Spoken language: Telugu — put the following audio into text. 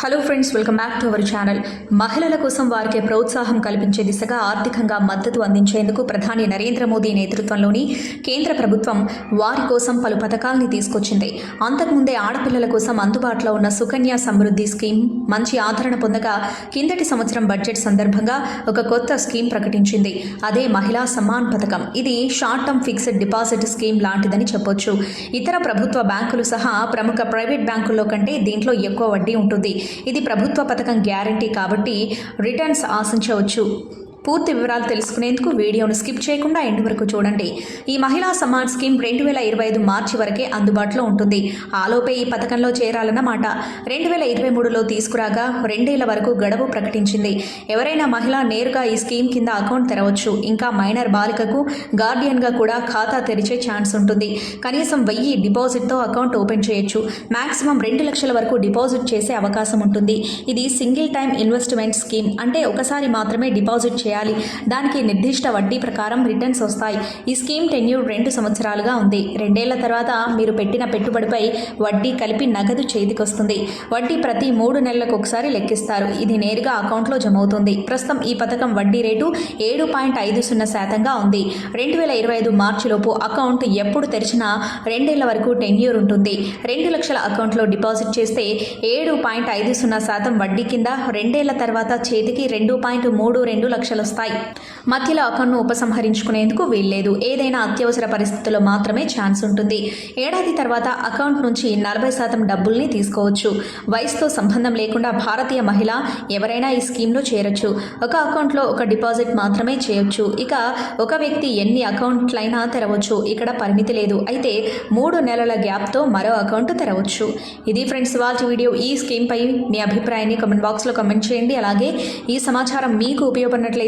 Hello friends welcome back to our channel మహిళల కోసం వారికి ప్రోత్సాహం కల్పించే దిశగా ఆర్థికంగా మద్దతు అందించేందుకు ప్రధాని నరేంద్ర మోదీ నేతృత్వంలోని కేంద్ర ప్రభుత్వం వారి కోసం పలు పథకాల్ని తీసుకొచ్చింది. అంతకుముందే ఆడపిల్లల కోసం అందుబాటులో ఉన్న సుకన్య సమృద్ధి స్కీమ్ మంచి ఆదరణ పొందగా కిందటి సంవత్సరం బడ్జెట్ సందర్భంగా ఒక కొత్త స్కీమ్ ప్రకటించింది. అదే మహిళా సమ్మాన్ పథకం. ఇది short term fixed deposit scheme లాంటిదని చెప్పొచ్చు. ఇతర ప్రభుత్వ బ్యాంకులు సహా ప్రముఖ ప్రైవేట్ బ్యాంకుల్లో కంటే దీంట్లో ఎక్కువ వడ్డీ ఉంటుంది. ఇది ప్రభుత్వ పథకం గ్యారంటీ కాబట్టి రిటర్న్స్ ఆశించవచ్చు. పూర్తి వివరాలు తెలుసుకునేందుకు వీడియోను స్కిప్ చేయకుండా ఎండ్ వరకు చూడండి. ఈ మహిళా సమ్మాన్ స్కీమ్ రెండు వేల ఇరవై ఐదు మార్చి వరకే అందుబాటులో ఉంటుంది. ఆలోపే ఈ పథకంలో చేరాలన్నమాట. రెండు వేల ఇరవై మూడులో తీసుకురాగా రెండేళ్ళ వరకు గడువు ప్రకటించింది. ఎవరైనా మహిళ నేరుగా ఈ స్కీమ్ కింద అకౌంట్ తెరవచ్చు. ఇంకా మైనర్ బాలికకు గార్డియన్గా కూడా ఖాతా తెరిచే ఛాన్స్ ఉంటుంది. కనీసం వెయ్యి డిపాజిట్తో అకౌంట్ ఓపెన్ చేయొచ్చు. మ్యాక్సిమం రెండు లక్షల వరకు డిపాజిట్ చేసే అవకాశం ఉంటుంది. ఇది సింగిల్ టైం ఇన్వెస్ట్మెంట్ స్కీమ్. అంటే ఒకసారి మాత్రమే డిపాజిట్ చేయాలి. దానికి నిర్దిష్ట వడ్డీ ప్రకారం రిటర్న్స్ వస్తాయి. ఈ స్కీమ్ టెన్యూర్ రెండు సంవత్సరాలుగా ఉంది. రెండేళ్ళ తర్వాత మీరు పెట్టిన పెట్టుబడిపై వడ్డీ కలిపి నగదు చేతికొస్తుంది. వడ్డీ ప్రతి మూడు నెలలకు ఒకసారి లెక్కిస్తారు. ఇది నేరుగా అకౌంట్లో జమ అవుతుంది ప్రస్తుతం ఈ పథకం వడ్డీ రేటు ఏడు పాయింట్ ఐదు సున్నా శాతంగా ఉంది. రెండు వేల ఇరవై ఐదు మార్చిలోపు అకౌంట్ ఎప్పుడు తెరిచినా రెండేళ్ళ వరకు టెన్యూర్ ఉంటుంది. రెండు లక్షల అకౌంట్లో డిపాజిట్ చేస్తే ఏడు పాయింట్ ఐదు సున్నా శాతం వడ్డీ కింద రెండేళ్ళ తర్వాత చేతికి రెండు పాయింట్ మూడు రెండు లక్షలు వస్తాయి. మధ్యలో అకౌంట్ను ఉపసంహరించుకునేందుకు వీల్లేదు. ఏదైనా అత్యవసర పరిస్థితుల్లో మాత్రమే ఛాన్స్ ఉంటుంది. ఏడాది తర్వాత అకౌంట్ నుంచి నలభై శాతం డబ్బుల్ని తీసుకోవచ్చు. వయసుతో సంబంధం లేకుండా భారతీయ మహిళ ఎవరైనా ఈ స్కీమ్లో చేరొచ్చు. ఒక అకౌంట్లో ఒక డిపాజిట్ మాత్రమే చేయొచ్చు. ఇక ఒక వ్యక్తి ఎన్ని అకౌంట్లైనా తెరవచ్చు. ఇక్కడ పరిమితి లేదు. అయితే మూడు నెలల గ్యాప్తో మరో అకౌంట్ తెరవచ్చు. ఇది ఫ్రెండ్స్ వాల్ట్ వీడియో. ఈ స్కీమ్పై మీ అభిప్రాయాన్ని కామెంట్ బాక్స్లో కమెంట్ చేయండి. అలాగే ఈ సమాచారం మీకు ఉపయోగపడినట్లయితే